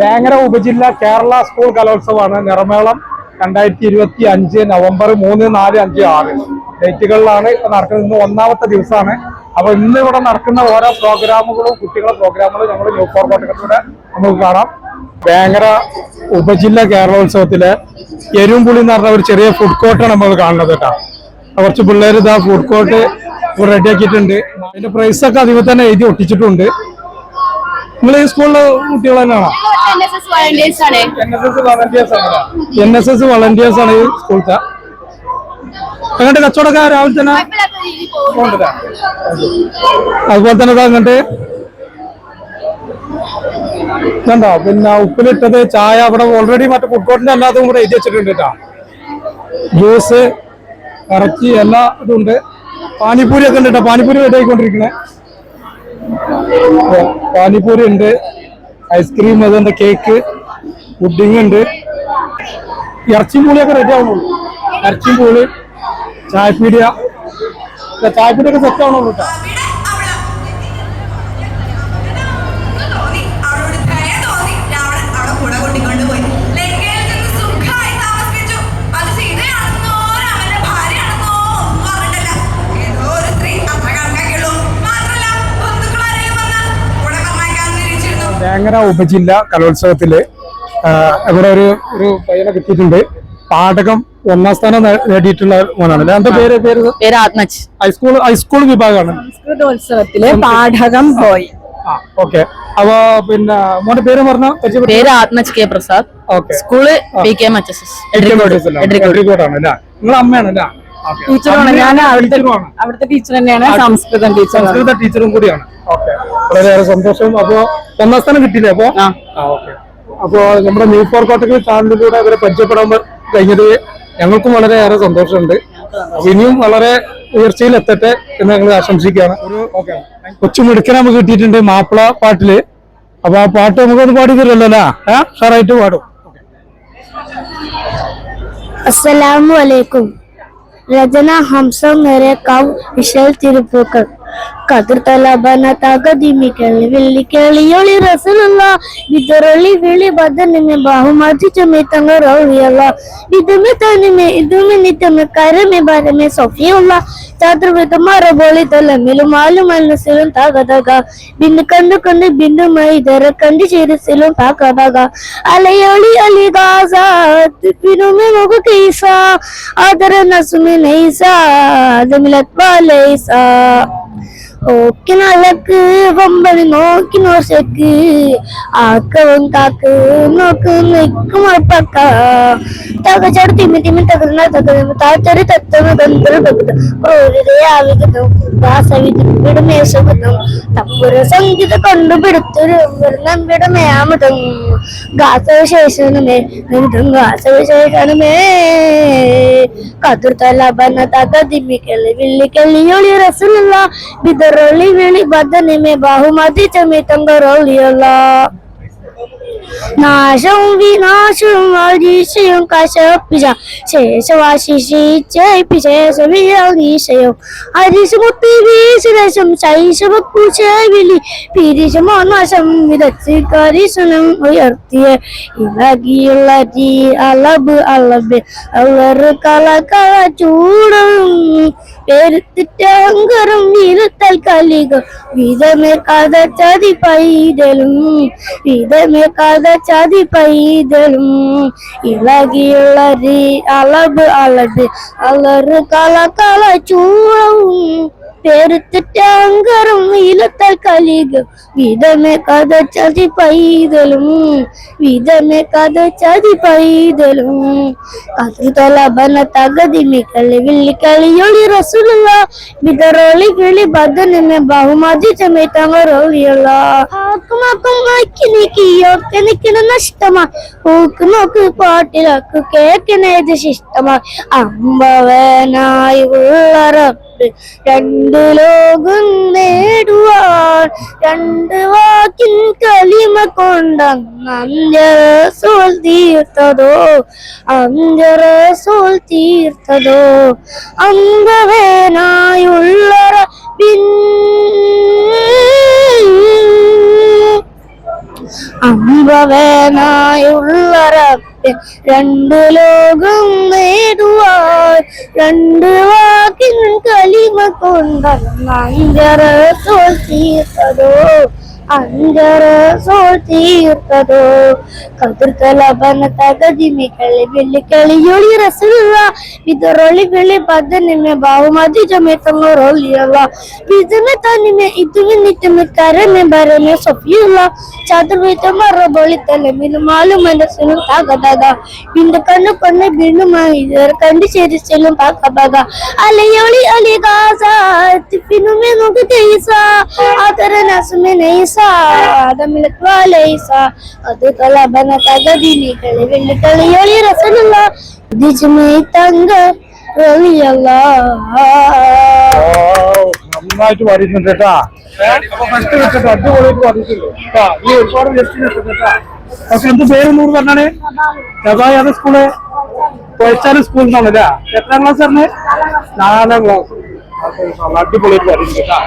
വേങ്ങര ഉപജില്ല കേരള സ്കൂൾ കലോത്സവമാണ്. നിറമേളം രണ്ടായിരത്തി ഇരുപത്തി അഞ്ച് നവംബർ മൂന്ന് നാല് അഞ്ച് ആറ്. ഡേറ്റുകളിലാണ് ഇപ്പൊ നടക്കുന്നത്. ഇന്ന് ഒന്നാമത്തെ ദിവസമാണ്. അപ്പൊ ഇന്ന് ഇവിടെ നടക്കുന്ന ഓരോ പ്രോഗ്രാമുകളും കുട്ടികളുടെ പ്രോഗ്രാമുകളും ഞങ്ങൾ ന്യൂ ഫോർമാറ്റുകളിലൂടെ നമുക്ക് കാണാം. വേങ്ങര ഉപജില്ല കേരളോത്സവത്തിലെ എരുമ്പുളി എന്ന് പറഞ്ഞ ഒരു ചെറിയ ഫുഡ് കോർട്ടാണ് നമ്മൾ കാണുന്നത് കേട്ടോ. കുറച്ച് പിള്ളേർ ഇതാ ഫുഡ് കോർട്ട് റെഡിയാക്കിയിട്ടുണ്ട് അതിന്റെ പ്രൈസൊക്കെ അതിൽ തന്നെ എഴുതി ഒട്ടിച്ചിട്ടുണ്ട്. നിങ്ങൾ ഈ സ്കൂളിലെ കുട്ടികൾ തന്നെയാണോ? ആണ് എൻ എസ് എസ് വളണ്ടിയേഴ്സ് ആണ്. എൻ എസ് എസ് വളണ്ടിയേഴ്സ് ആണ് ഈ സ്കൂളത്തെ അങ്ങോട്ട് കച്ചവടക്കാർ രാവിലെ തന്നെ അതുപോലെ തന്നെ അങ്ങോട്ട് ണ്ടോ പിന്നെ ഉപ്പിലിട്ടത് ചായ അവിടെ ഓൾറെഡി മറ്റേ ഫുഡ് കോർട്ടിന്റെ അല്ലാതും കൂടെ എഴുതി വെച്ചിട്ടുണ്ട് കേട്ടോ. ജ്യൂസ് ഇറച്ചി എല്ലാ ഇതും ഉണ്ട് പാനിപ്പൂരി ഒക്കെ ഉണ്ട് കേട്ടോ. പാനിപ്പൂരി റെഡി ആയിക്കൊണ്ടിരിക്കണേ ഓ, പാനിപ്പൂരി ഉണ്ട്. ഐസ്ക്രീം അതുണ്ട് കേക്ക് പുഡിംഗ് ഉണ്ട്. ഇറച്ചിയും പൂളിയൊക്കെ റെഡി ആവുന്നുള്ളൂ. ഇറച്ചിയും പൂളി ചായപ്പീടിയ. ചായപ്പീടിയൊക്കെ സെറ്റ് ആവണുള്ളൂ കേട്ടോ വേങ്ങര ഉപജില്ല കലോത്സവത്തിൽ ഇവിടെ ഒരു ഒരു പയ്യനെ കിട്ടിയിട്ടുണ്ട്. പാഠകം ഒന്നാം സ്ഥാനം നേടിയിട്ടുള്ള മോനാണ്. എന്താ പേര് പേര്? പേര് Atmaj. High school high school വിഭാഗമാണ്. സംസ്കൃതോത്സവത്തിലെ പാഠകം ബോയ് ഓക്കെ. അപ്പൊ പിന്നെ മോന്റെ പേര് പറഞ്ഞ പേര് Athmaj K Prasad. Okay. School P K എഡ്രിക്കോട്ടാണ് നിങ്ങൾ അമ്മയാണ് ടീച്ചറാണ്. ഞാൻ അവിടുത്തെ. അവിടുത്തെ ടീച്ചർ തന്നെയാണ് സംസ്കൃതം ടീച്ചർ സംസ്കൃത ടീച്ചറും കൂടിയാണ്. ഓക്കെ. വളരെയേറെ സന്തോഷം. അപ്പോ ഒന്നാം സ്ഥാനം കിട്ടിയില്ലേ അപ്പൊ? അപ്പൊ നമ്മുടെ ന്യൂ ഫോർ കോട്ടക്കൽ ചാനലിലൂടെ അവരെ പരിചയപ്പെടാൻ കഴിഞ്ഞത് ഞങ്ങൾക്കും വളരെയേറെ സന്തോഷമുണ്ട്. ഇനിയും വളരെ ഉയർച്ചയിൽ എത്തട്ടെ എന്ന് ഞങ്ങൾ ആശംസിക്കുകയാണ്. കൊച്ചു മിടുക്കൻ നമുക്ക് കിട്ടിയിട്ടുണ്ട് മാപ്പിള പാട്ടിൽ. അപ്പൊ ആ പാട്ട് നമുക്കൊന്ന് പാടി തരുമല്ലോ അല്ലേ? ഏഹ് ഷാറായിട്ട് പാടും. അസ്സലാമു അലൈക്കും. രചന ഹംസം നേരെ കാവ് വിശൽ തിരുപ്പൂക്കൾ. കതിർ തലബന തകതിമിക്കൽ വെള്ളിക്കേളിയൊളി റസലുള്ള വിതറളി വിളി ബദനിമെ ബാഹുമതി ചുമി തങ്ങ റൗളിയല്ല ഇതുമെ തനിമെ ഇതുമെ നിത്തമെ കരമെ ബരമെ സൊഫിയുള്ള ചാതുർവിധ മറബോളി തലമിലും ആലും മനസ്സിലും തകതക. ബിന്ദു കണ്ടു കണ്ട് ബിന്ദുമായി ധര കണ്ടു ചിരസിലും തകതക. അലയൊളി അലിദാസ പിന്നുമെ മുഖ കൈസ. ആദര നസുമെ നൈസ ദമിലത് വാലൈസ ഓക്കി നല്ലക്ക് കൊമ്പന് നോക്കി നോശക്ക്. ആക്കവും കാക്ക് നോക്ക് നിൽക്കും ഉറപ്പക്ക. തകച്ചോട് തിമ്മി തിമ്മി തകർന്ന തകർന്ന് ബന്ധു ഓരോ ആവികുന്നു വാസവിടുമേശകുന്നു തമ്പുര സംഗീത കൊണ്ടുപിടുത്തൊരു നമ്പിടുമേമതും ഗാസവിശേഷനുമേ നിമിതം ഗാസവിശേഷനുമേ കതിർത്തല ബന്ന തകതിമിക്കൽ വിള്ളിക്കല്ലിയൊളി ഒളി വിതറൊളി വിളി roli meni badani me bahu mati cemi tangga roli ala. Bi nasung maji siung kasa pisa, se se wasi si ce pisa se bi yang i semut pibi se le sem cai se beku ce bili, pidi seneng o yar tie. I lagi ala be ala kala kala curang. അങ്കരം വീരത്തൽ Kalika വിധമേ കഥ ചതി പൈതലും വിധമേ കഥ ചതി പൈതലും. ഇളകിയുള്ള അളവ് അളബ് അളബ് കല കല കള ചൂടവും പെരുത്തിട്ട അങ്കരം വീലത്തൽ കലിക വിധമേ കഥ ചതി പൈതലും വിധമേ കഥ ചതി പൈതലും കതിർത്തല ബന തകതിമിക്കളി വിള്ളിക്കളിയൊളി റസുലുള്ള വിതറോളി കിളി ബദനിമെ ബഹുമതി ചമേത്തങ്ങറോളിയുള്ള ആക്കുമാക്കും ആക്കി നീക്കിയൊക്കെ നിൽക്കുന്ന നഷ്ടമാ. ഊക്ക് നോക്ക് പാട്ടിലാക്ക് കേക്കിനേത് ശിഷ്ടമാ. അമ്പവനായി ഉള്ള റബ്ബ് രണ്ട് ലോകം നേടുവാൻ രണ്ട് വാക്കിൻ കലിമ അഞ്ചറസോൾ തീർത്തതോ? അഞ്ചറസോൾ തീർത്തതോ? അമ്പവനായുള്ള റബ്ബിൻ അമ്പവേനായുള്ള രണ്ട് ലോകം നേടുവാൻ രണ്ടു വാക്കിൻ കലിമ अंदर सोती उतदो कदर कला बनता गदी में कले बिल्ली कली। योली रसुल्ला विदरोली बिल्ली बदन में बाहु। मादी जमे तंगो रोली अल्ला पीज में तानी में इतने नित में करे में बारे में सफियुल्ला चादर में तो मर बोली तले मिन मालूम है न सुनो तागदा दा बिंद कन्नो कन्ने बिनु माँ इधर कंडी चेरी सेलम पाका बागा ആദമിലത് വാലൈസ അത് നന്നായിട്ട് പാടിയിട്ടുണ്ട് കേട്ടാ. ഫസ്റ്റ് അടിപൊളിയായിട്ട് ഈ ഒരുപാട് സ്കൂൾ? കൊയച്ചാൽ സ്കൂളിൽ എത്രാം ക്ലാസ് പറഞ്ഞേ നാലാം ക്ലാസ് അടിപൊളിയായിട്ട് പാടിയിട്ടുണ്ട് കേട്ടാ.